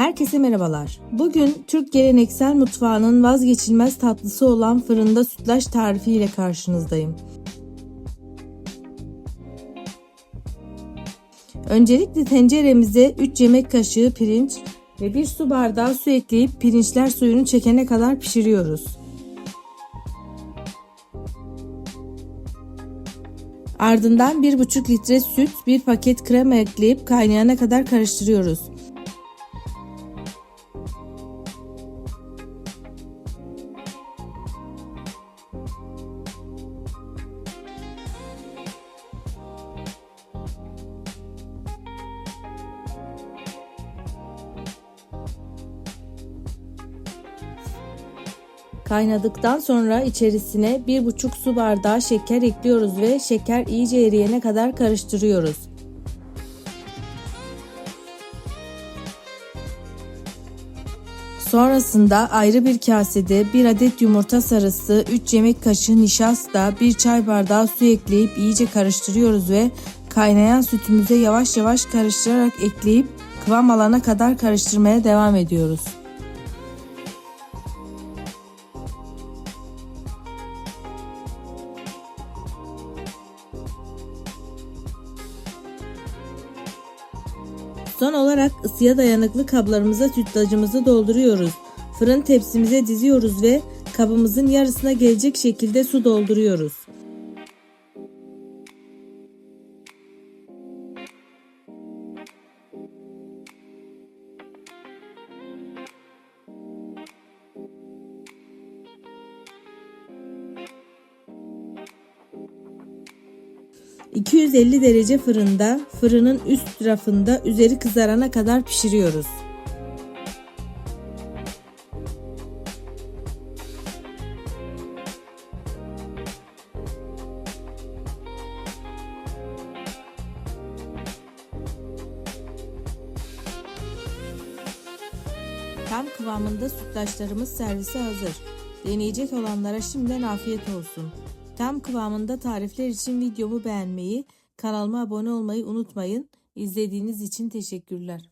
Herkese merhabalar. Bugün Türk geleneksel mutfağının vazgeçilmez tatlısı olan fırında sütlaç tarifi ile karşınızdayım. Öncelikle tenceremize 3 yemek kaşığı pirinç ve 1 su bardağı su ekleyip pirinçler suyunu çekene kadar pişiriyoruz. Ardından 1,5 litre süt, 1 paket krema ekleyip kaynayana kadar karıştırıyoruz. Kaynadıktan sonra içerisine 1,5 su bardağı şeker ekliyoruz ve şeker iyice eriyene kadar karıştırıyoruz. Sonrasında ayrı bir kasede 1 adet yumurta sarısı, 3 yemek kaşığı nişasta, 1 çay bardağı su ekleyip iyice karıştırıyoruz ve kaynayan sütümüze yavaş yavaş karıştırarak ekleyip kıvam alana kadar karıştırmaya devam ediyoruz. Son olarak ısıya dayanıklı kablarımıza sütlacımızı dolduruyoruz. Fırın tepsimize diziyoruz ve kabımızın yarısına gelecek şekilde su dolduruyoruz. ...250 derece fırında, fırının üst rafında üzeri kızarana kadar pişiriyoruz. Tam kıvamında sütlaçlarımız servise hazır. Deneyecek olanlara şimdiden afiyet olsun. Tam kıvamında tarifler için videomu beğenmeyi, kanalıma abone olmayı unutmayın. İzlediğiniz için teşekkürler.